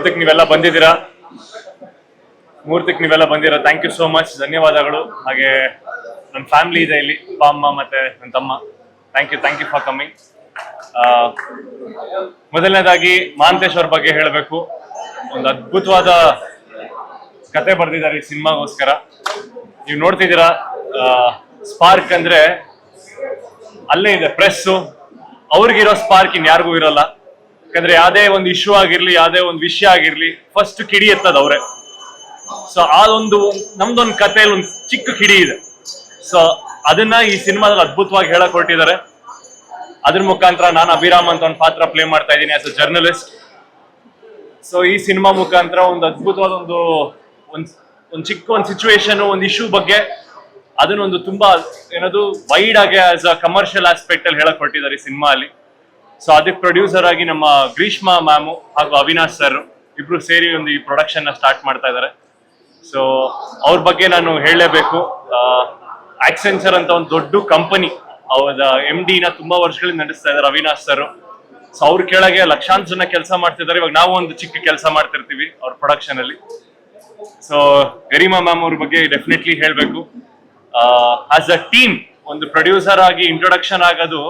ಮುಹೂರ್ತಕ್ಕೆ ನೀವೆಲ್ಲ ಬಂದಿದ್ದೀರಾ? ಮುಹೂರ್ತಕ್ಕೆ ನೀವೆಲ್ಲ ಬಂದಿರೋ ಥ್ಯಾಂಕ್ ಯು ಸೋ ಮಚ್ ಧನ್ಯವಾದಗಳು. ಹಾಗೆ ನನ್ನ ಫ್ಯಾಮಿಲಿ ಇದೆ ಇಲ್ಲಿ, ಅಪ್ಪ, ಅಮ್ಮ ಮತ್ತೆ ನನ್ನ ತಮ್ಮ. Thank you thank you for coming ಮೊದಲನೇದಾಗಿ ಮಹಾಂತೇಶ್ ಅವ್ರ ಬಗ್ಗೆ ಹೇಳಬೇಕು. ಒಂದು ಅದ್ಭುತವಾದ ಕತೆ ಬರೆದಿದ್ದಾರೆ ಈ ಸಿನಿಮಾಗೋಸ್ಕರ. ನೀವು ನೋಡ್ತಿದ್ದೀರಾ? ಸ್ಪಾರ್ಕ್ ಅಂದ್ರೆ ಅಲ್ಲೇ ಇದೆ ಪ್ರೆಸ್ಸು ಅವ್ರಿಗಿರೋ ಸ್ಪಾರ್ಕ್ ಇನ್ ಯಾರಿಗೂ ಇರಲ್ಲ. ಯಾಕಂದ್ರೆ ಯಾವ್ದೇ ಒಂದು ಇಶ್ಯೂ ಆಗಿರ್ಲಿ, ಯಾವ್ದೇ ಒಂದು ವಿಷಯ ಆಗಿರ್ಲಿ ಫಸ್ಟ್ ಕಿಡಿ ಎತ್ತದ ಅವ್ರೆ. ಸೊ ಅದೊಂದು, ನಮ್ದೊಂದು ಕಥೆಯಲ್ಲಿ ಒಂದು ಚಿಕ್ಕ ಕಿಡಿ ಇದೆ. ಸೊ ಅದನ್ನ ಈ ಸಿನಿಮಾದಲ್ಲಿ ಅದ್ಭುತವಾಗಿ ಹೇಳಕ್ ಹೊರಟಿದ್ದಾರೆ ಅದ್ರ ಮುಖಾಂತರ ನಾನು ಅಭಿರಾಮ್ ಅಂತ ಒಂದು ಪಾತ್ರ ಪ್ಲೇ ಮಾಡ್ತಾ ಇದ್ದೀನಿ ಆಸ್ ಅ ಜರ್ನಲಿಸ್ಟ್ ಸೊ ಈ ಸಿನಿಮಾ ಮುಖಾಂತರ ಒಂದು ಅದ್ಭುತವಾದ ಒಂದ್, ಒಂದು ಚಿಕ್ಕ ಒಂದು ಸಿಚುವೇಶನ್ ಒಂದು ಇಶ್ಯೂ ಬಗ್ಗೆ ಅದನ್ನೊಂದು ತುಂಬಾ ಏನದು ವೈಡ್ ಆಗಿ ಆಸ್ ಅ ಕಮರ್ಷಿಯಲ್ ಆಸ್ಪೆಕ್ಟ್ ಅಲ್ಲಿ ಹೇಳಕ್ ಕೊಟ್ಟಿದ್ದಾರೆ ಈ ಸಿನಿಮಾ ಅಲ್ಲಿ ಸೊ ಅದಕ್ಕೆ ಪ್ರೊಡ್ಯೂಸರ್ ಆಗಿ ನಮ್ಮ ಗ್ರೀಷ್ಮಾ ಮ್ಯಾಮು ಹಾಗೂ ಅವಿನಾಶ್ ಸರ್ ಇಬ್ರು ಸೇರಿ ಒಂದು ಈ ಪ್ರೊಡಕ್ಷನ್ ಸ್ಟಾರ್ಟ್ ಮಾಡ್ತಾ ಇದ್ದಾರೆ. ಸೊ ಅವ್ರ ಬಗ್ಗೆ ನಾನು ಹೇಳಲೇಬೇಕು. ಆಕ್ಸೆನ್ಸರ್ ಅಂತ ಒಂದು ದೊಡ್ಡ ಕಂಪನಿ ಅವರ ಡಿ ನ ತುಂಬಾ ವರ್ಷಗಳಿಂದ ನಡೆಸ್ತಾ ಇದ್ದಾರೆ ಅವಿನಾಶ್ ಸರ್ ಸೊ ಅವ್ರ ಕೆಳಗೆ ಲಕ್ಷಾಂತರ ಜನ ಕೆಲಸ ಮಾಡ್ತಿದ್ದಾರೆ. ಇವಾಗ ನಾವು ಒಂದು ಚಿಕ್ಕ ಕೆಲಸ ಮಾಡ್ತಿರ್ತೀವಿ ಅವ್ರ ಪ್ರೊಡಕ್ಷನ್ ಅಲ್ಲಿ. ಸೊ ಗರಿಮಾ ಮ್ಯಾಮ್ ಅವ್ರ ಬಗ್ಗೆ ಡೆಫಿನೆಟ್ಲಿ ಹೇಳಬೇಕು. ಆಸ್ ಅ ಟೀಮ್ ಒಂದು ಪ್ರೊಡ್ಯೂಸರ್ ಆಗಿ ಇಂಟ್ರೊಡಕ್ಷನ್ ಆಗೋದು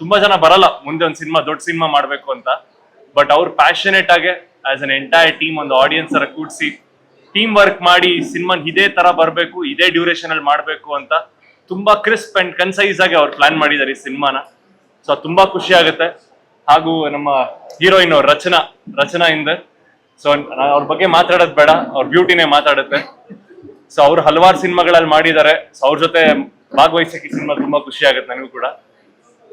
ತುಂಬಾ ಜನ ಬರಲ್ಲ. ಮುಂದೆ ಒಂದು ಸಿನಿಮಾ, ದೊಡ್ಡ ಸಿನಿಮಾ ಮಾಡಬೇಕು ಅಂತ. ಬಟ್ ಅವ್ರು ಪ್ಯಾಷನೇಟ್ ಆಗಿ ಆಸ್ ಅನ್ ಎಂಟೈರ್ ಟೀಮ್ ಒಂದು ಆಡಿಯನ್ಸ್ ತರ ಕೂಡಿಸಿ ಟೀಮ್ ವರ್ಕ್ ಮಾಡಿ ಸಿನಿಮಾ ಇದೇ ತರ ಬರಬೇಕು, ಇದೇ ಡ್ಯೂರೇಷನ್ ಅಲ್ಲಿ ಮಾಡಬೇಕು ಅಂತ ತುಂಬಾ ಕ್ರಿಸ್ಪ್ ಅಂಡ್ ಕನ್ಸೈಸ್ ಆಗಿ ಅವ್ರು ಪ್ಲಾನ್ ಮಾಡಿದ್ದಾರೆ ಈ ಸಿನಿಮಾನ. ಸೊ ತುಂಬಾ ಖುಷಿ ಆಗುತ್ತೆ. ಹಾಗೂ ನಮ್ಮ ಹೀರೋಯಿನ್ ಅವ್ರ ರಚನಾ ರಚನಾ ಇಂದ. ಸೊ ಅವ್ರ ಬಗ್ಗೆ ಮಾತಾಡೋದು ಬೇಡ, ಅವ್ರ ಬ್ಯೂಟಿನೇ ಮಾತಾಡುತ್ತೆ. ಸೊ ಅವ್ರು ಹಲವಾರು ಸಿನಿಮಾಗಳಲ್ಲಿ ಮಾಡಿದ್ದಾರೆ ಸೊ ಅವ್ರ ಜೊತೆ ಭಾಗವಹಿಸಕ್ಕೆ ಸಿನಿಮಾ ತುಂಬಾ ಖುಷಿ ಆಗುತ್ತೆ, ನನಗೂ ಕೂಡ.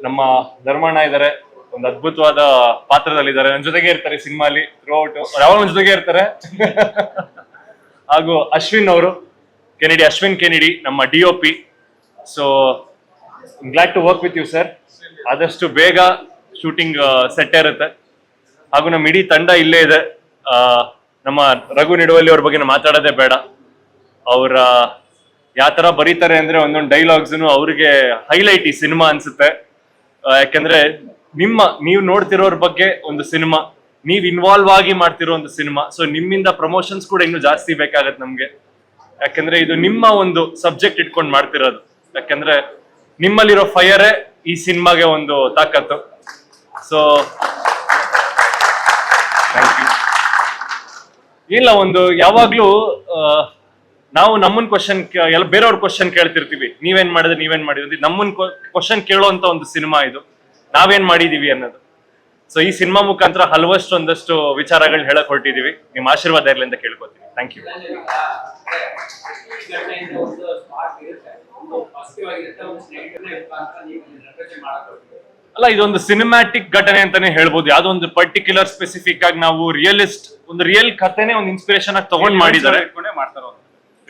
ನಮ್ಮ ಧರ್ಮಣ್ಣ ಇದ್ದಾರೆ ಒಂದು ಅದ್ಭುತವಾದ ಪಾತ್ರದಲ್ಲಿದ್ದಾರೆ. ನನ್ನ ಜೊತೆಗೆ ಇರ್ತಾರೆ ಸಿನಿಮಾಲಿ ಥ್ರೂಔಟ್ ಯಾವಾಗ ನನ್ನ ಜೊತೆಗೆ ಇರ್ತಾರೆ. ಹಾಗೂ ಅಶ್ವಿನ್ ಅವರು. ಕೆನಿಡಿ ಅಶ್ವಿನ್ ಕೆನಿಡಿ ನಮ್ಮ D O P so glad to work with you sir ಆದಷ್ಟು ಬೇಗ ಶೂಟಿಂಗ್ ಸೆಟ್ ಇರುತ್ತೆ. ಹಾಗೂ ನಮ್ಮ ಇಡೀ ತಂಡ ಇಲ್ಲೇ ಇದೆ. ನಮ್ಮ ರಘು ನಿಡುವಲ್ಲಿ ಅವ್ರ ಬಗ್ಗೆ ಮಾತಾಡೋದೇ ಬೇಡ. ಅವರ ಯಾವ ಥರ ಬರೀತಾರೆ ಅಂದರೆ ಒಂದೊಂದು ಡೈಲಾಗ್ಸ್ ಅವ್ರಿಗೆ ಹೈಲೈಟ್ ಈ ಸಿನಿಮಾ ಅನ್ಸುತ್ತೆ. ಯಾಕಂದ್ರೆ ನಿಮ್ಮ, ನೀವು ನೋಡ್ತಿರೋರ್ ಬಗ್ಗೆ ಒಂದು ಸಿನಿಮಾ, ನೀವ್ ಇನ್ವಾಲ್ವ್ ಆಗಿ ಮಾಡ್ತಿರೋ ಒಂದು ಸಿನಿಮಾ ಸೊ ನಿಮ್ಮಿಂದ ಪ್ರಮೋಷನ್ಸ್ ಕೂಡ ಇನ್ನು ಜಾಸ್ತಿ ಬೇಕಾಗತ್ತೆ ನಮ್ಗೆ. ಯಾಕಂದ್ರೆ ಇದು ನಿಮ್ಮ ಒಂದು ಸಬ್ಜೆಕ್ಟ್ ಇಟ್ಕೊಂಡು ಮಾಡ್ತಿರೋದು. ಯಾಕಂದ್ರೆ ನಿಮ್ಮಲ್ಲಿರೋ ಫೈರೇ ಈ ಸಿನಿಮಾಗೆ ಒಂದು ತಾಕತ್ತು. ಸೊ ಇಲ್ಲ, ಒಂದು ಯಾವಾಗ್ಲೂ ನಾವು ನಮ್ಮನ್ ಕ್ವಶನ್ ಎಲ್ಲ ಬೇರೆಯವ್ರ ಕ್ವಶನ್ ಕೇಳ್ತಿರ್ತೀವಿ. ನೀವೇನ್ ಮಾಡಿದ್ರೆ ನೀವೇನ್ ಮಾಡಿದ್ರಿ ನಮ್ಮನ್ ಕ್ವಶನ್ ಕೇಳೋಂತ ಒಂದು ಸಿನಿಮಾ ಇದು. ನಾವೇನ್ ಮಾಡಿದೀವಿ ಅನ್ನೋದು. ಸೊ ಈ ಸಿನಿಮಾ ಮುಖಾಂತರ ಹಲವಷ್ಟು ಒಂದಷ್ಟು ವಿಚಾರಗಳು ಹೇಳಕ್ ಹೊರಟಿದೀವಿ. ನಿಮ್ಮ ಆಶೀರ್ವಾದ ಇರ್ಲಿ ಅಂತ ಕೇಳ್ಕೊತೀವಿ ಥ್ಯಾಂಕ್ ಯು ಅಲ್ಲ ಇದೊಂದು ಸಿನಿಮ್ಯಾಟಿಕ್ ಘಟನೆ ಅಂತಾನೆ ಹೇಳ್ಬೋದು. ಯಾವ್ದೋ ಒಂದು ಪರ್ಟಿಕ್ಯುಲರ್ ಸ್ಪೆಸಿಫಿಕ್ ಆಗಿ ನಾವು ರಿಯಲಿಸ್ಟ್ ಒಂದು ರಿಯಲ್ ಕಥೆನೆ ಒಂದು ಇನ್ಸ್ಪಿರೇಷನ್ ಆಗಿ ತಗೊಂಡ್ ಮಾಡಿದ್ದಾರೆ.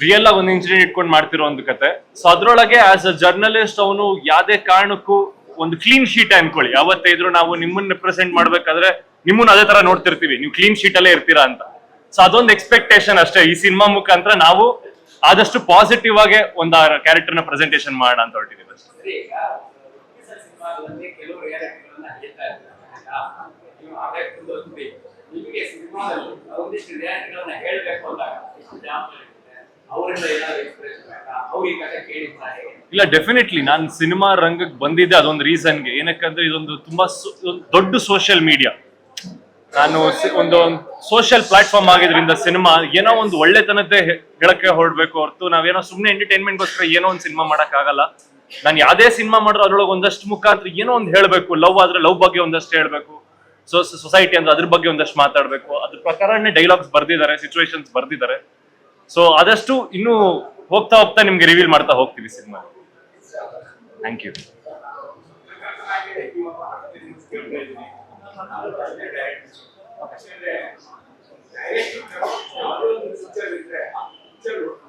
ರಿಯಲ್ ಆಗಿ ಒಂದು ಇನ್ಸಿಡೆಂಟ್ ಇಟ್ಕೊಂಡು ಮಾಡ್ತಿರೋ ಒಂದು ಕತೆ. ಸೊ ಅದ್ರೊಳಗೆ ಆಸ್ ಅ ಜರ್ನಲಿಸ್ಟ್ ಅವನು ಯಾವುದೇ ಕಾರಣಕ್ಕೂ ಒಂದು ಕ್ಲೀನ್ ಶೀಟ್ ಅನ್ಕೊಳ್ಳಿ. ಯಾವತ್ತೇ ಇದ್ರು ನಾವು ನಿಮ್ಮನ್ನ ರೆಪ್ರೆಸೆಂಟ್ ಮಾಡ್ಬೇಕಾದ್ರೆ ನಿಮ್ಮನ್ನ ಅದೇ ತರ ನೋಡ್ತಿರ್ತೀವಿ. ನೀವು ಕ್ಲೀನ್ ಶೀಟ್ ಅಲ್ಲೇ ಇರ್ತೀರಾ ಅಂತ. ಸೊ ಅದೊಂದು ಎಕ್ಸ್ಪೆಕ್ಟೇಷನ್ ಅಷ್ಟೇ. ಈ ಸಿನಿಮಾ ಮುಖಾಂತರ ನಾವು ಆದಷ್ಟು ಪಾಸಿಟಿವ್ ಆಗಿ ಒಂದು ಕ್ಯಾರೆಕ್ಟರ್ನ ಪ್ರೆಸೆಂಟೇಷನ್ ಮಾಡೋಣ ಅಂತ ಹೊರಟಿದ್ದೀವಿ ಅಷ್ಟೇ. ಇಲ್ಲ ಡೆಫಿನೆಟ್ಲಿ ನಾನು ಸಿನಿಮಾ ರಂಗಕ್ಕೆ ಬಂದಿದ್ದೆ, ಅದೊಂದು ರೀಸನ್ಗೆ ಏನಕ್ಕಂದ್ರೆ, ಇದೊಂದು ತುಂಬಾ ದೊಡ್ಡ ಸೋಷಿಯಲ್ ಮೀಡಿಯಾ ನಾನು ಒಂದು ಸೋಷಿಯಲ್ ಪ್ಲಾಟ್ಫಾರ್ಮ್ ಆಗಿದ್ರಿಂದ ಸಿನಿಮಾ ಏನೋ ಒಂದು ಒಳ್ಳೆತನದ್ದೇ ಹೇಳಕ್ಕೆ ಹೊರಡ್ಬೇಕು ಹೊರತು ನಾವೇನೋ ಸುಮ್ಮನೆ ಎಂಟರ್ಟೈನ್ಮೆಂಟ್ಗೋಸ್ಕರ ಏನೋ ಒಂದು ಸಿನಿಮಾ ಆಗಲ್ಲ ನಾನು ಯಾವುದೇ ಸಿನಿಮಾ ಮಾಡಿದ್ರು ಅದ್ರೊಳಗೆ ಒಂದಷ್ಟು ಮುಖಾಂತರ ಏನೋ ಒಂದು ಹೇಳಬೇಕು. ಲವ್ ಆದ್ರೆ ಲವ್ ಬಗ್ಗೆ ಒಂದಷ್ಟು ಹೇಳಬೇಕು. ಸೊ ಸೊಸೈಟಿ ಅಂದ್ರೆ ಅದ್ರ ಬಗ್ಗೆ ಒಂದಷ್ಟು ಮಾತಾಡಬೇಕು. ಅದ್ರ ಪ್ರಕಾರನೇ ಡೈಲಾಗ್ಸ್ ಬರ್ದಿದ್ದಾರೆ ಸಿಚುವೇಶನ್ಸ್ ಬರ್ದಿದ್ದಾರೆ. ಸೊ ಆದಷ್ಟು ಇನ್ನೂ ಹೋಗ್ತಾ ಹೋಗ್ತಾ ನಿಮ್ಗೆ ರಿವೀಲ್ ಮಾಡ್ತಾ ಹೋಗ್ತೀವಿ ಸಿನಿಮಾ ಥ್ಯಾಂಕ್ ಯು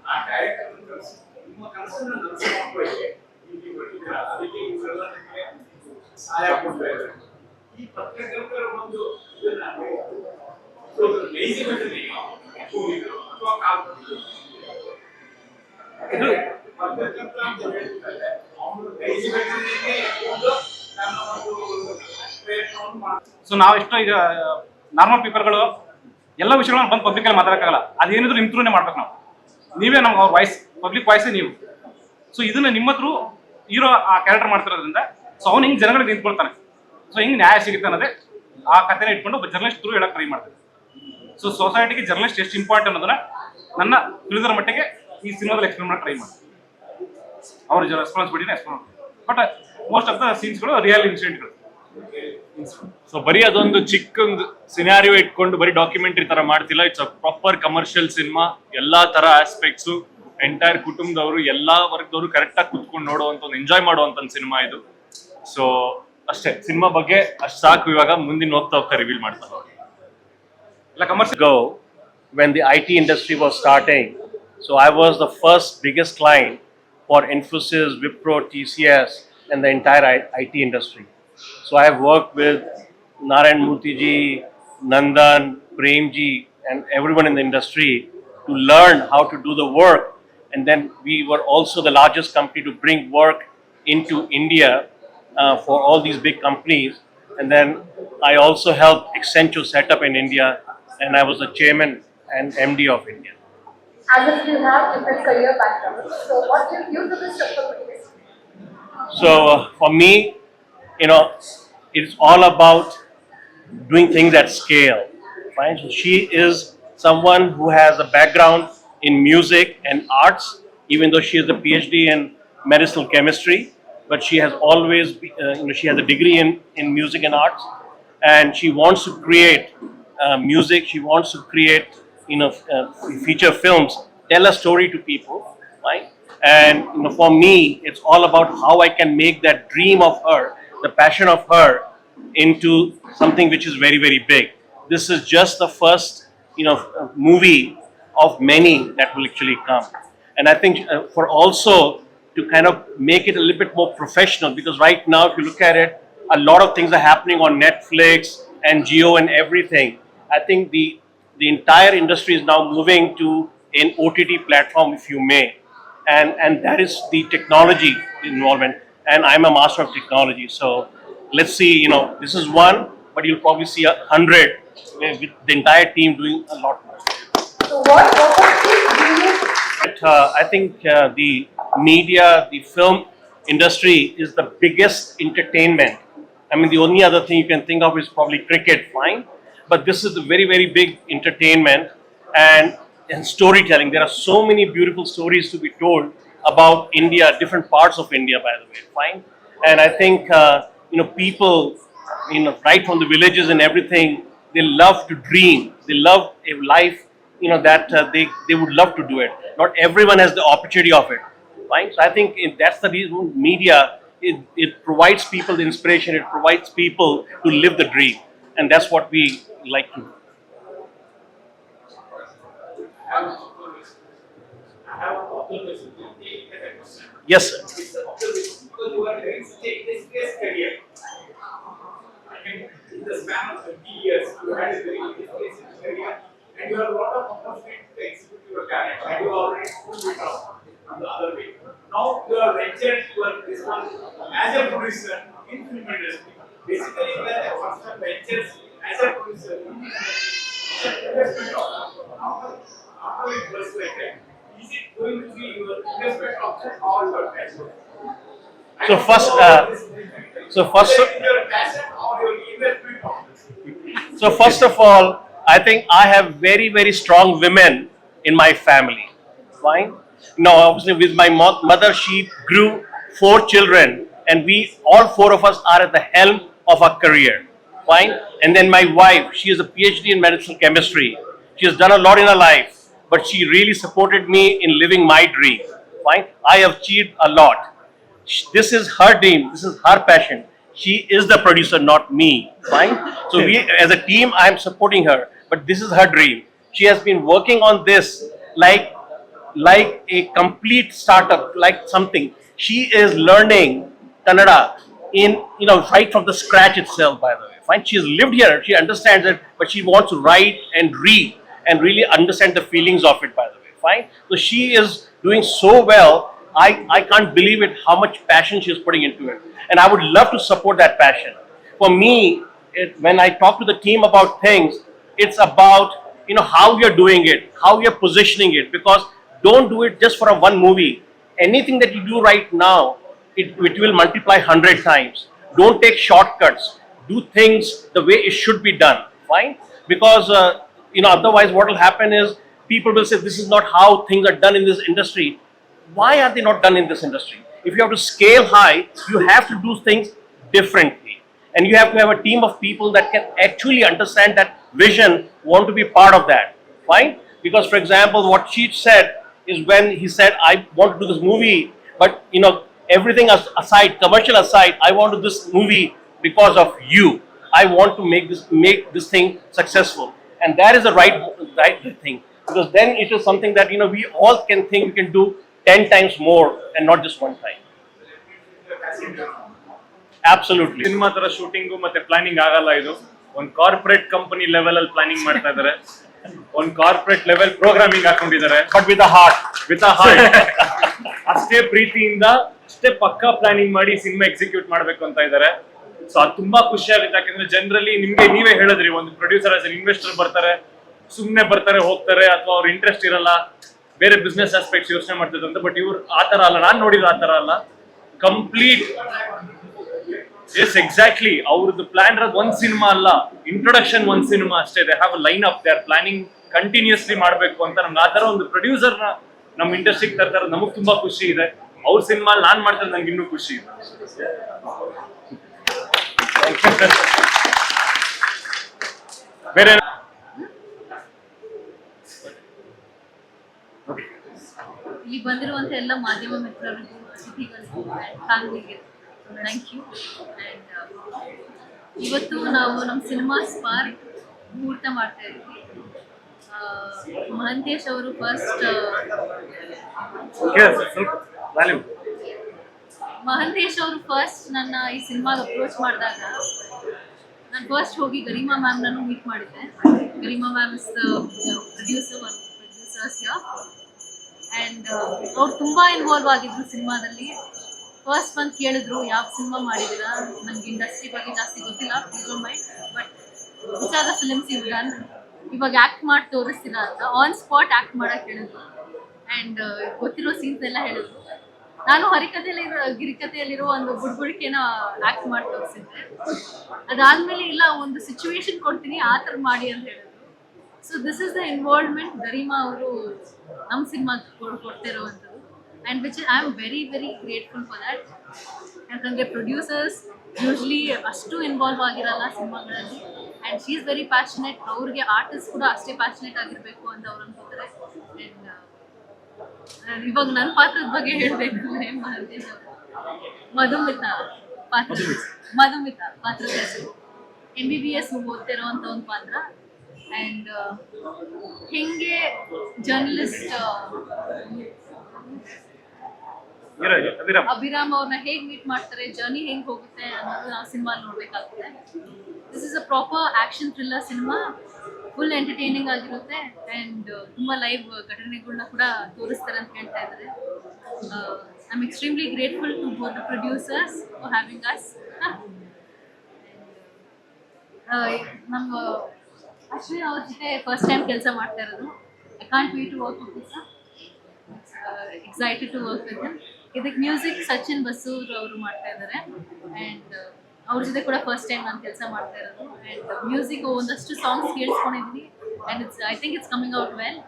ಸಹಾಯ ಮಾಡ್ತಾರೆ ಸೊ ನಾವೆಷ್ಟೋ ಈಗ ನಾರ್ಮಲ್ ಪೀಪಲ್ಗಳು ಎಲ್ಲ ವಿಷಯಗಳನ್ನ ಬಂದು ಪಬ್ಲಿಕ್ ಅಲ್ಲಿ ಮಾತಾಡಕ್ಕಾಗಲ್ಲ. ಅದೇನಿದ್ರು ನಿಮ್ ಮಾಡ್ಬೇಕು ನಾವು. ನೀವೇ ನಮ್ಮ ಅವ್ರ ವಾಯ್ಸ್ ಪಬ್ಲಿಕ್ ವಾಯ್ಸೇ ನೀವು. ಸೊ ಇದನ್ನ ನಿಮ್ಮ ಹತ್ರ ಹೀರೋ ಆ ಕ್ಯಾರೆಕ್ಟರ್ ಮಾಡ್ತಿರೋದ್ರಿಂದ ಸೊ ಅವ್ನು ಹಿಂಗೆ ಜನಗಳಿಗೆ ನಿಂತ್ಕೊಳ್ತಾನೆ. ಸೊ ಹಿಂಗೆ ನ್ಯಾಯ ಸಿಗುತ್ತೆ ಅನ್ನೋದೇ ಆ ಕಥೆನ ಇಟ್ಕೊಂಡು ಜರ್ನಲಿಸ್ಟ್ ಥ್ರೂ ಹೇಳಕ್ ಟ್ರೈ ಮಾಡ್ತಾರೆ ಸೊ ಸೊಸೈಟಿಗೆ ಜರ್ನಲಿಸ್ಟ್ ಎಷ್ಟು ಇಂಪಾರ್ಟೆಂಟ್ ಅನ್ನೋದನ್ನ ನನ್ನ ತಿಳಿದರ ಮಟ್ಟಿಗೆ ಈ ಸಿನಿಮಾದಲ್ಲಿ ಎಕ್ಸ್ಪ್ಲೇನ್ ಮಾಡಕ್ಕೆ ಟ್ರೈ ಮಾಡ್ತಾರೆ ಅವ್ರ ರೆಸ್ಪಾನ್ಸಿಬಿಲಿಟಿನ explain but most of the ಸೀನ್ಸ್ಗಳು real ಇನ್ಸಿಡೆಂಟ್ಗಳು ಸೊ ಬರೀ ಅದೊಂದು ಚಿಕ್ಕ ಸಿನಾರಿಯೋ ಇಟ್ಕೊಂಡು ಬರೀ ಡಾಕ್ಯುಮೆಂಟ್ರಿ ತರ ಮಾಡ್ತಿಲ್ಲ. It's a proper commercial cinema ಎಲ್ಲಾ ತರ ಆಸ್ಪೆಕ್ಟ್ಸ್ ಎಂಟೈರ್ ಕುಟುಂಬದವರು, ಎಲ್ಲಾ ವರ್ಗದವರು ಕರೆಕ್ಟ್ ಆಗಿ ಕುತ್ಕೊಂಡು ನೋಡುವಂತ ಒಂದು ಎಂಜಾಯ್ ಮಾಡುವಂತ ಸಿನಿಮಾ ಇದು. ಸೊ ಅಷ್ಟೇ. ಸಿನಿಮಾ ಬಗ್ಗೆ ಅಷ್ಟು ಸಾಕು. ಇವಾಗ ಮುಂದಿನ ಹೋಗ್ತಾ ಹೋಗ್ತಾ ರಿವೀಲ್ ಮಾಡ್ತಾರೆ. ಇಲ್ಲ commercial I T industry was starting so I was the first biggest client for Infosys Wipro T C S and the entire I T industry. So I have worked with Narayan Murthy Nandan, Premji, and everyone in the industry to learn how to do the work. And then we were also the largest company to bring work into India uh, for all these big companies. And then I also helped Accenture set up in India, and I was the chairman and MD of India. As if you have different career backgrounds. So what do you do to this step for industry? So uh, for me, you know, it's all about doing things at scale. Right? So she is someone who has a background in music and arts, even though she has a PhD in medicinal chemistry. But she has always, uh, you know, she has a degree in, in music and arts, and she wants to create uh, music. She wants to create, you know, uh, feature films, tell a story to people, right? And you know, for me, it's all about how I can make that dream of her, the passion of her, into something which is very, very big. This is just the first, you know, movie of many that will actually come. And I think uh, for also to kind of make it a little bit more professional, because right now, if you look at it, a lot of things are happening on Netflix and Geo and everything. I think the the entire industry is now moving to an OTT platform, if you may, and and that is the technology involvement. And I'm a master of technology, so let's see. You know, this is one, but you'll probably see a hundred with the entire team doing a lot more. So what purpose do you But, uh, I think uh, the media, the film industry is the biggest entertainment. I mean, the only other thing you can think of is probably cricket, fine. But this is a very, very big entertainment and, and storytelling. There are so many beautiful stories to be told about India, different parts of India, by the way, fine. And I think, uh, you know, people, you know, right from the villages and everything, they love to dream. They love a life, you know, that uh, they, they would love to do it. Not everyone has the opportunity of it, right? So I think that's the reason media, it, it provides people the inspiration, it provides people to live the dream. And that's what we like to do. I have an observation. Take that question. Yes, sir. It's an observation because you are doing such a illustrious career. In the span of 20 years, you had a very illustrious career and you have a lot of opportunity to exhibit your talent and you already proved it out on the other way. Now you are ventured your this one as a producer in film industry. Basically, a time ventures as a producer it like that, going to be your investment option or your So first, uh, so first- your passion or your investment. So first of all, I think I have very, very strong women in my family. Fine. Now, obviously, with my mother, she grew four children, and we all four of us are at the helm of our career. Fine. And then my wife, she is a PhD in medicinal chemistry. She has done a lot in her life, but she really supported me in living my dream. Fine. I have achieved a lot. This is her dream. This is her passion. She is the producer not me. Fine? So we as a team i am supporting her but this is her dream. She has been working on this like like a complete startup like something. She is learning kannada in you know right from the scratch itself by the way. Fine? She has lived here. She understands it but she wants to write and read and really understand the feelings of it by the way fine so she is doing so well I, I can't believe it how much passion she's putting into it. And I would love to support that passion. For me, it, when I talk to the team about things, it's about you know how you're doing it, how you're positioning it. Because don't do it just for a one movie. Anything that you do right now, it, it will multiply hundred times. Don't take shortcuts. Do things the way it should be done. Fine, because uh, you know otherwise what will happen is people will say this is not how things are done in this industry. Why are they not done in this industry? If you have to scale high, you have to do things differently. And you have to have a team of people that can actually understand that vision, want to be part of that. Fine? Because, for example, what she said is when he said, I want to do this movie, but you know, everything aside, commercial aside, I want to do this movie because of you. I want to make this make this thing successful. And that is the right right thing. Because then it is something that you know we all can think we can do 10 times more and not just one time. Absolutely. Cinema ತರ shooting ಮತ್ತೆ planning ಆಗಲ್ಲ ಇದು ಒಂದ್ corporate company level ಅಲ್ಲಿ planning ಮಾಡ್ತಾ ಇದಾರೆ ಒಂದ್ corporate level programming ಹಾಕೊಂಡಿದ್ದಾರೆ But with a heart. With heart ಅಷ್ಟೇ ಪ್ರೀತಿಯಿಂದ ಅಷ್ಟೇ ಪಕ್ಕಾ ಪ್ಲಾನಿಂಗ್ ಮಾಡಿ ಸಿನಿಮಾ ಎಕ್ಸಿಕ್ಯೂಟ್ ಮಾಡ್ಬೇಕು ಅಂತ ಇದ್ದಾರೆ ಸೊ ಅದು ತುಂಬಾ ಖುಷಿ ಆಗುತ್ತೆ. ಯಾಕಂದ್ರೆ ಜನರಲಿ ನಿಮ್ಗೆ ನೀವೇ ಹೇಳಿದ್ರಿ, ಒಂದು ಪ್ರೊಡ್ಯೂಸರ್ ಆಸ್ ಇನ್ವೆಸ್ಟರ್ ಬರ್ತಾರೆ, ಸುಮ್ನೆ ಬರ್ತಾರೆ, ಹೋಗ್ತಾರೆ, ಅಥವಾ ಅವ್ರ ಇಂಟ್ರೆಸ್ಟ್ ಇರಲ್ಲ, ಬೇರೆ ಬಿಸ್ನೆಸ್ ಆಸ್ಪೆಕ್ಟ್ಸ್ ಯೋಚನೆ ಮಾಡ್ತಿದ್ರು ಅಂತ ಬಟ್ ಇವ್ರು ಆ ತರ ಅಲ್ಲ. ನಾನ್ ಆ ತರ ಅಲ್ಲ. ಕಂಪ್ಲೀಟ್ ಎಸ್ ಎಕ್ಸಾಕ್ಟ್ಲಿ ಅವ್ರದ್ದು ಪ್ಲಾನ್ ಒಂದ್ ಸಿನಿಮಾ ಅಲ್ಲ. ಇಂಟ್ರೊಡಕ್ಷನ್ ಒಂದ್ ಸಿನಿಮಾ ಅಷ್ಟೇ they have line up they are planning continuously ಮಾಡ್ಬೇಕು ಅಂತ ನಮ್ಗೆ ಆ ತರ ಒಂದು ಪ್ರೊಡ್ಯೂಸರ್ನ ನಮ್ಮ ಇಂಡಸ್ಟ್ರಿಗೆ ತರ್ತಾರೆ. ನಮಗ್ ತುಂಬಾ ಖುಷಿ ಇದೆ. ಅವ್ರ ಸಿನಿಮಾ ನಾನ್ ಮಾಡ್ತಾರೆ ನಂಗೆ ಇನ್ನೂ ಖುಷಿ ಇದೆ. ಬೇರೆ ಇಲ್ಲಿ ಬಂದಿರುವಂತ ಎಲ್ಲ ಮಾಧ್ಯಮ ಮಿತ್ರರಿಗೂ ಅತಿಥಿಗಳಿಗೂ ಫ್ಯಾಮಿಲಿಗೆ ಥ್ಯಾಂಕ್ ಯು ಆ್ಯಂಡ್ ಇವತ್ತು ನಾವು ನಮ್ಮ ಸಿನಿಮಾ ಸ್ಪಾರ್ಕ್ ಮುಹೂರ್ತ ಮಾಡ್ತಾ ಇದ್ವಿ. ಮಹಂತೇಶ್ ಅವರು ಫಸ್ಟ್ ಮಹಂತೇಶ್ ಅವರು ಫಸ್ಟ್ ನನ್ನ ಈ ಸಿನಿಮಾಗೆ ಅಪ್ರೋಚ್ ಮಾಡಿದಾಗ, ನಾನು ಫಸ್ಟ್ ಹೋಗಿ ಗರಿಮಾ ಮ್ಯಾಮ್ ನಾನು ಮೀಟ್ ಮಾಡಿದ್ದೆ. Garima ma'am is producer producers and ಅವ್ರು ತುಂಬ ಇನ್ವಾಲ್ವ್ ಆಗಿದ್ರು ಸಿನಿಮಾದಲ್ಲಿ ಫಸ್ಟ್ ಬಂದು ಕೇಳಿದ್ರು, ಯಾವ ಸಿನಿಮಾ ಮಾಡಿದ್ದೀರಾ? ನನಗೆ ಇಂಡಸ್ಟ್ರಿ ಬಗ್ಗೆ ಜಾಸ್ತಿ ಗೊತ್ತಿಲ್ಲ ಮೈಂಡ್ ಬಟ್ ವಿಚ್ ಫಿಲಮ್ಸ್ ಇವ್ರ ಇವಾಗ ಆ್ಯಕ್ಟ್ ಮಾಡಿ ತೋರಿಸ್ತೀರಾ ಅಂತ ಆನ್ ಸ್ಪಾಟ್ ಆ್ಯಕ್ಟ್ ಮಾಡೋಕ್ಕೆ ಹೇಳಿದ್ರು. ಆ್ಯಂಡ್ ಗೊತ್ತಿರೋ ಸೀನ್ಸ್ ಎಲ್ಲ ಹೇಳಿದ್ರು. ನಾನು ಹರಿಕತೆಯಲ್ಲಿ ಗಿರಿಕಥೆಯಲ್ಲಿರೋ ಒಂದು ಬುಡ್ಬುಡಿಕೆನ ಆಕ್ಟ್ ಮಾಡಿ ತೋರಿಸಿದ್ದೆ. ಅದಾದ್ಮೇಲೆ ಇಲ್ಲ, ಒಂದು ಸಿಚುವೇಶನ್ ಕೊಡ್ತೀನಿ, ಆ ಥರ ಮಾಡಿ ಅಂತ ಹೇಳಿದ್ರು. So this is the involvement Garima ಅವರು ನಮ್ಮ cinema ಕೊಡ್ತಿರೋವಂಥದ್ದು and which I am very very grateful for that ಯಾಕಂದರೆ ಪ್ರೊಡ್ಯೂಸರ್ಸ್ ಯೂಶ್ಲಿ ಅಷ್ಟು ಇನ್ವಾಲ್ವ್ ಆಗಿರಲ್ಲ ಸಿನಿಮಾಗಳಲ್ಲಿ. And she is very passionate ಅವ್ರಿಗೆ ಆರ್ಟಿಸ್ಟ್ ಕೂಡ ಅಷ್ಟೇ ಪ್ಯಾಶನೇಟ್ ಆಗಿರಬೇಕು ಅಂತ ಅವ್ರು ಅನ್ಕೋತಾರೆ ಆ್ಯಂಡ್ ಇವಾಗ ನನ್ನ ಪಾತ್ರದ ಬಗ್ಗೆ ಹೇಳ್ಬೇಕು ಅಂದ್ರೆ ಮಧುಮಿತಾ ಪಾತ್ರ. ಮಧುಮಿತ. ಪಾತ್ರದ ಹೆಸರು. ಎಂ ಬಿ ಬಿ ಎಸ್ ಓದ್ತಿರೋಂಥ ಒಂದು ಪಾತ್ರ. ಆ್ಯಂಡ್ ಹೆಂಗೆ ಜರ್ನಲಿಸ್ಟ್ ಅಭಿರಾಮ್. ಅಭಿರಾಮ್ ಅವ್ರನ್ನ ಹೇಗೆ ಮೀಟ್ ಮಾಡ್ತಾರೆ ಜರ್ನಿ ಹೆಂಗೆ ಹೋಗುತ್ತೆ ಅನ್ನೋದು ನಾವು cinema ನೋಡ್ಬೇಕಾಗುತ್ತೆ. This is a proper action thriller cinema full entertaining ಆಗಿರುತ್ತೆ ಆ್ಯಂಡ್ ತುಂಬ ಲೈವ್ ಘಟನೆಗಳನ್ನ ಕೂಡ ತೋರಿಸ್ತಾರೆ ಅಂತ ಹೇಳ್ತಾ ಇದ್ದಾರೆ. I am extremely grateful to both the producers for having us ನಮ್ಮ ಅಶ್ವಿನ್ ಅವ್ರ ಜೊತೆ ಫಸ್ಟ್ ಟೈಮ್ ಕೆಲಸ ಮಾಡ್ತಾ ಇರೋದು. I can't wait to work with excited to work with ಇದಕ್ಕೆ ಮ್ಯೂಸಿಕ್ ಸಚಿನ್ ಬಸೂರ್ ಅವರು ಮಾಡ್ತಾ ಇದ್ದಾರೆ. ಆ್ಯಂಡ್ ಅವ್ರ ಜೊತೆ ಕೂಡ ಫಸ್ಟ್ ಟೈಮ್ ನಾನು ಕೆಲಸ ಮಾಡ್ತಾ ಇರೋದು. ಆ್ಯಂಡ್ ಮ್ಯೂಸಿಕ್ ಒಂದಷ್ಟು songs ಕೇಳಿಸ್ಕೊಂಡಿದ್ದೀನಿ and it's I think it's coming out well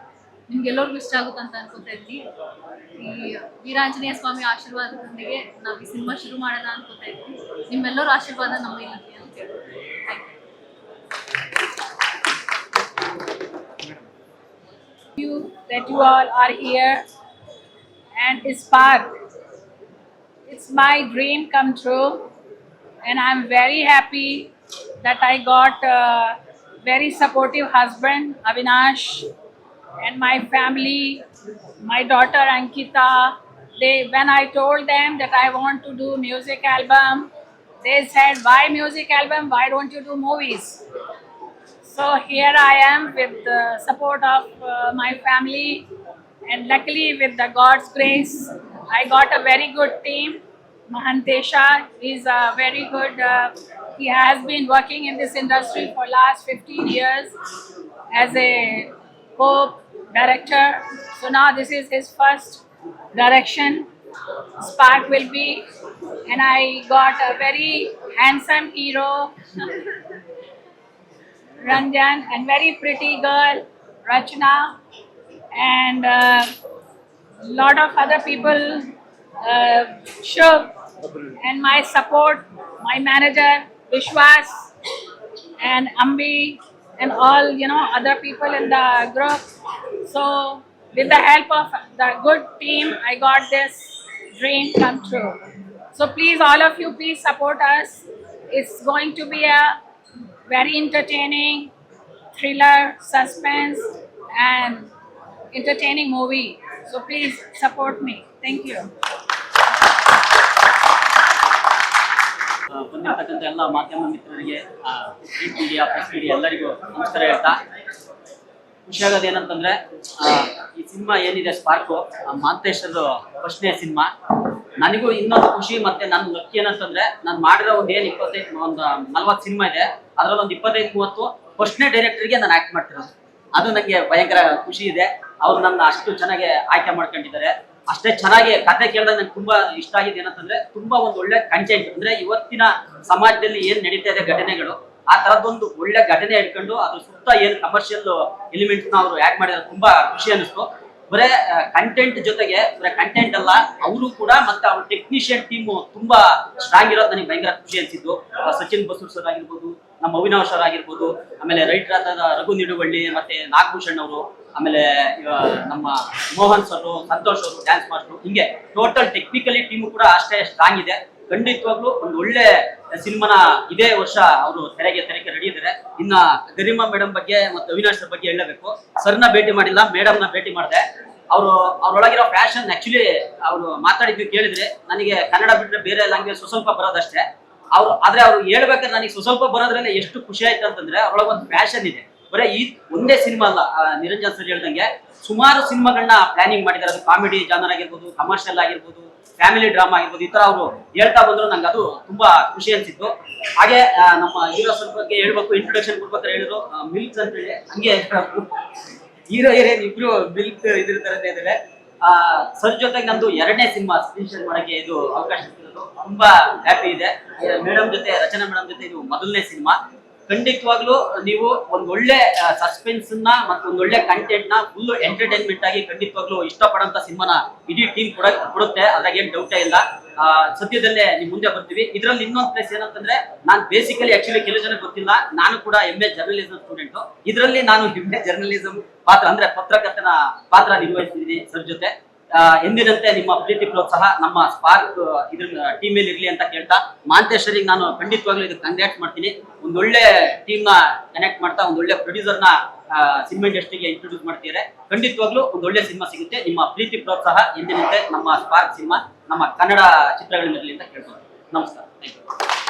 ನಿಮ್ಗೆ ಎಲ್ಲರಿಗೂ ಇಷ್ಟ ಆಗುತ್ತೆ ಅಂತ ಅನ್ಕೋತಾ ಇದ್ದೀನಿ. ಈ ವೀರಾಂಜನೇಯ ಸ್ವಾಮಿ ಆಶೀರ್ವಾದದೊಂದಿಗೆ ನಾವು ಈ ಸಿನಿಮಾ ಶುರು ಮಾಡೋಣ ಅನ್ಕೋತಾ ಇದ್ವಿ ನಿಮ್ಮೆಲ್ಲರ ಆಶೀರ್ವಾದ ನಮ್ಮ ಇರಲಿ ಅಂತ ಹೇಳ್ತೀನಿ you. That you all are here and Spark. It's my dream come true, and I'm very happy that I got a very supportive husband, Avinash, and my family, my daughter Ankita. They, when I told them that I want to do music album, they said, "Why music album? Why don't you do movies?" So here I am with the support of uh, my family, and luckily with the God's grace, I got a very good team. Mahantesha is a very good. Uh, he has been working in this industry for last 15 years, as a co-director. So now this is his first direction. Spark will be, and I got a very handsome hero, Ranjan, and very pretty girl, Rachna, and a lot of other people, uh, Shubh, and my support, my manager, Vishwas, and Ambi, and all, you know, other people in the group. So, with the help of the good team, I got this dream come true. So, please, all of you, please support us. It's going to be a very entertaining thriller, suspense, and entertaining movie. So, please support me. Thank you. ಬಂದಿರ್ತಕ್ಕಂಥ ಎಲ್ಲ ಮಾಧ್ಯಮ ಮಿತ್ರರಿಗೆ media press media ಎಲ್ಲರಿಗೂ ನಮಸ್ಕಾರ ಹೇಳ್ತಾ. ಖುಷಿಯಾಗೋದು ಏನಂತಂದ್ರೆ ಈ cinema ಏನಿದೆ ಸ್ಪಾರ್ಕು ಮಾಂತೇಶ್ವರದು ಫಸ್ಟ್ನೇ ಸಿನಿಮಾ. ನನಗೂ ಇನ್ನೊಂದು ಖುಷಿ ಮತ್ತೆ ನನ್ನ ಲಕ್ಕಿ ಏನಂತಂದ್ರೆ, ನಾನು ಮಾಡಿರೋ ಒಂದು ಏನು ಇಪ್ಪತ್ತೈದು, ಒಂದು ನಲ್ವತ್ತು ಸಿನಿಮಾ ಇದೆ. ಅದರಲ್ಲಿ ಒಂದು ಇಪ್ಪತ್ತೈದು, ಮೂವತ್ತು ಫಸ್ಟ್ನೇ ಡೈರೆಕ್ಟರ್ಗೆ ನಾನು ಆಕ್ಟ್ ಮಾಡ್ತಿರೋದು. ಅದು ನನಗೆ ಭಯಂಕರ ಖುಷಿ ಇದೆ. ಅವ್ರು ನನ್ನ ಅಷ್ಟು ಚೆನ್ನಾಗಿ ಆಯ್ಕೆ ಮಾಡ್ಕೊಂಡಿದ್ದಾರೆ. ಅಷ್ಟೇ ಚೆನ್ನಾಗಿ ಕತೆ ಕೇಳಿದಾಗ ನಂಗೆ ತುಂಬಾ ಇಷ್ಟ ಆಗಿದೆ ಏನಂತಂದ್ರೆ ತುಂಬಾ ಒಂದು ಒಳ್ಳೆ ಕಂಟೆಂಟ್ ಅಂದ್ರೆ ಇವತ್ತಿನ ಸಮಾಜದಲ್ಲಿ ಏನ್ ನಡೀತಾ ಇದೆ ಘಟನೆಗಳು, ಆ ತರದೊಂದು ಒಳ್ಳೆ ಘಟನೆ ಇಟ್ಕೊಂಡು ಅದ್ರ ಸುತ್ತ ಏನ್ ಕಮರ್ಷಿಯಲ್ ಎಲಿಮೆಂಟ್ಸ್ನ ಅವರು ಆಡ್ ಮಾಡಿದ್ರೆ ತುಂಬಾ ಖುಷಿ ಅನಿಸ್ತು ಬರೇ ಕಂಟೆಂಟ್ ಜೊತೆಗೆ ಬರೇ ಕಂಟೆಂಟ್ ಅಲ್ಲ, ಅವರು ಕೂಡ ಮತ್ತೆ ಅವ್ರ ಟೆಕ್ನಿಷಿಯನ್ ಟೀಮ್ ತುಂಬಾ ಸ್ಟ್ರಾಂಗ್ ಇರೋದು ನನಗೆ ಭಯಂಕರ ಖುಷಿ ಅನ್ಸಿದ್ದು. ಸಚಿನ್ ಬಸೂರ್ ಸರ್ ಆಗಿರ್ಬೋದು, ನಮ್ಮ ಅವಿನಾಶ್ ಸರ್ ಆಗಿರ್ಬೋದು, ಆಮೇಲೆ ರೈಟರ್ ಆದ ರಘು ನಿಡುವಳ್ಳಿ, ಮತ್ತೆ ನಾಗಭೂಷಣ್ ಅವರು ಆಮೇಲೆ ನಮ್ಮ ಮೋಹನ್ ಸರ್, ಸಂತೋಷ್ ಅವರು ಡ್ಯಾನ್ಸ್ ಮಾಸ್ಟರ್ ಹಿಂಗೆ ಟೋಟಲ್ ಟೆಕ್ನಿಕಲಿ ಟೀಮ್ ಕೂಡ ಅಷ್ಟೇ ಸ್ಟ್ರಾಂಗ್ ಇದೆ. ಖಂಡಿತವಾಗ್ಲೂ ಒಂದು ಒಳ್ಳೆ ಸಿನಿಮಾನ ಇದೇ ವರ್ಷ ಅವರು ತೆರೆಗೆ ತೆರೆಗೆ ರೆಡಿ ಇದ್ದಾರೆ ಇನ್ನ ಗರಿಮಾ ಮೇಡಮ್ ಬಗ್ಗೆ ಮತ್ತೆ ಅವಿನಾಶ್ ಬಗ್ಗೆ ಹೇಳಬೇಕು. ಸರ್ನ ಭೇಟಿ ಮಾಡಿಲ್ಲ ಮೇಡಮ್ನ ಭೇಟಿ ಮಾಡಿದೆ. ಅವರು ಅವ್ರೊಳಗಿರೋ ಫ್ಯಾಷನ್ ಆಕ್ಚುಲಿ ಅವರು ಮಾತಾಡಿದ್ದು ಕೇಳಿದ್ರೆ ನನಗೆ ಕನ್ನಡ ಬಿಟ್ಟರೆ ಬೇರೆ ಲ್ಯಾಂಗ್ವೇಜ್ ಸ್ವಲ್ಪ ಬರೋದಷ್ಟೇ ಅವ್ರು ಆದ್ರೆ ಅವ್ರು ಹೇಳ್ಬೇಕಾದ್ರೆ ನನಗೆ ಸ್ವಲ್ಪ ಬರೋದ್ರಲ್ಲಿ ಎಷ್ಟು ಖುಷಿ ಆಯ್ತು ಅಂತಂದ್ರೆ ಅವ್ರೊಳಗೆ ಒಂದು ಫ್ಯಾಷನ್ ಇದೆ. ಬರೀ ಈ ಒಂದೇ ಸಿನಿಮಾ ಅಲ್ಲ ನಿರಂಜನ್ ಸರ್ ಹೇಳ್ದಂಗೆ ಸುಮಾರು ಸಿನಿಮಾಗಳನ್ನ ಪ್ಲಾನಿಂಗ್ ಮಾಡಿದ್ದಾರೆ. ಅದು ಕಾಮಿಡಿ ಜಾನರ್ ಆಗಿರ್ಬೋದು ಕಮರ್ಷಿಯಲ್ ಆಗಿರ್ಬೋದು ಫ್ಯಾಮಿಲಿ ಡ್ರಾಮಾ ಆಗಿರ್ಬೋದು, ಈ ತರ ಅವರು ಹೇಳ್ತಾ ಬಂದ್ರು. ನಂಗೆ ಅದು ತುಂಬಾ ಖುಷಿ ಅನ್ಸಿತ್ತು. ಹಾಗೆ ನಮ್ಮ ಹೀರೋ ಸರ್ ಬಗ್ಗೆ ಹೇಳ್ಬೇಕು ಇಂಟ್ರೊಡಕ್ಷನ್ ಕೊಡ್ಬೇಕಾದ್ರೆ ಹೇಳಿದ್ರು. ಮಿಲ್ಕ್ಸ್ ಅಂತ ಹೇಳಿ, ಹಂಗೆ ಹೀರೋ, ಹೀರೋಯಿನ್ ಇಬ್ರು ಮಿಲ್ಕ್ ಇದಿರ್ತಾರೆ ಇದ್ದಾರೆ ಆ, ಸರ್ ಜೊತೆಗೆ ನಂದು ಎರಡನೇ ಸಿನಿಮಾ ಶೇರ್ ಮಾಡಕ್ಕೆ ಇದು ಅವಕಾಶ ಸಿಗೋದು ತುಂಬಾ ಹ್ಯಾಪಿ ಇದೆ. ಮೇಡಮ್ ಜೊತೆ, ರಚನಾ ಮೇಡಮ್ ಜೊತೆ ಇದು ಮೊದಲನೇ ಸಿನಿಮಾ. ಖಂಡಿತವಾಗ್ಲೂ ನೀವು ಒಂದ್ ಒಳ್ಳೆ ಸಸ್ಪೆನ್ಸ್ನ ಮತ್ತೆ ಒಂದ್ ಒಳ್ಳೆ ಕಂಟೆಂಟ್ನ ಫುಲ್ ಎಂಟರ್ಟೈನ್ಮೆಂಟ್ ಆಗಿ ಖಂಡಿತವಾಗ್ಲೂ ಇಷ್ಟಪಡಂತ ಸಿನಿಮಾನ ಇಡೀ ಟೀಮ್ ಕೂಡ ಕೊಡುತ್ತೆ, ಅದ್ರಾಗ ಏನ್ ಡೌಟೇ ಇಲ್ಲ. ಸದ್ಯದಲ್ಲೇ ನಿಮ್ ಮುಂದೆ ಬರ್ತೀವಿ. ಇದ್ರಲ್ಲಿ ಇನ್ನೊಂದ್ ಪ್ಲೇಸ್ ಏನಂತಂದ್ರೆ, ನಾನು ಬೇಸಿಕಲಿ ಆಕ್ಚುಲಿ ಕೆಲವು ಜನ ಗೊತ್ತಿಲ್ಲ, ನಾನು ಕೂಡ ಎಂ ಎ ಜರ್ನಲಿಸಂ ಸ್ಟೂಡೆಂಟ್ ಇದರಲ್ಲಿ ನಾನು ಎಂ ಜರ್ನಲಿಸಂ ಪಾತ್ರ, ಅಂದ್ರೆ ಪತ್ರಕರ್ತನ ಪಾತ್ರ ನಿರ್ವಹಿಸಿದ್ದೀನಿ ಸರ್ ಜೊತೆ. ಎಂದಿನಂತೆ ನಿಮ್ಮ ಪ್ರೀತಿ ಪ್ರೋತ್ಸಾಹ ನಮ್ಮ ಸ್ಪಾರ್ಕ್ ಇದ್ರ ಟೀಮ್ ಮೇಲೆ ಇರ್ಲಿ ಅಂತ ಕೇಳ್ತಾ ಮಾಂತೇಶ್ವರಿಗೆ ನಾನು ಖಂಡಿತವಾಗ್ಲೂ ಇದಕ್ಕೆ ಕಂಗ್ರಾಟ್ ಮಾಡ್ತೀನಿ. ಒಂದೊಳ್ಳೆ ಟೀಮ್ನ ಕನೆಕ್ಟ್ ಮಾಡ್ತಾ ಒಂದೊಳ್ಳೆ ಪ್ರೊಡ್ಯೂಸರ್ನ ಸಿನಿಮಾ ಇಂಡಸ್ಟ್ರಿಗೆ ಇಂಟ್ರೊಡ್ಯೂಸ್ ಮಾಡ್ತಿದ್ದಾರೆ. ಖಂಡಿತವಾಗ್ಲೂ ಒಂದೊಳ್ಳೆ ಸಿನಿಮಾ ಸಿಗುತ್ತೆ. ನಿಮ್ಮ ಪ್ರೀತಿ ಪ್ರೋತ್ಸಾಹ ಎಂದಿನಂತೆ ನಮ್ಮ ಸ್ಪಾರ್ಕ್ ಸಿನಿಮಾ ನಮ್ಮ ಕನ್ನಡ ಚಿತ್ರಗಳಿರಲಿ ಅಂತ ಕೇಳ್ಬೋದು ನಮಸ್ಕಾರ. Thank you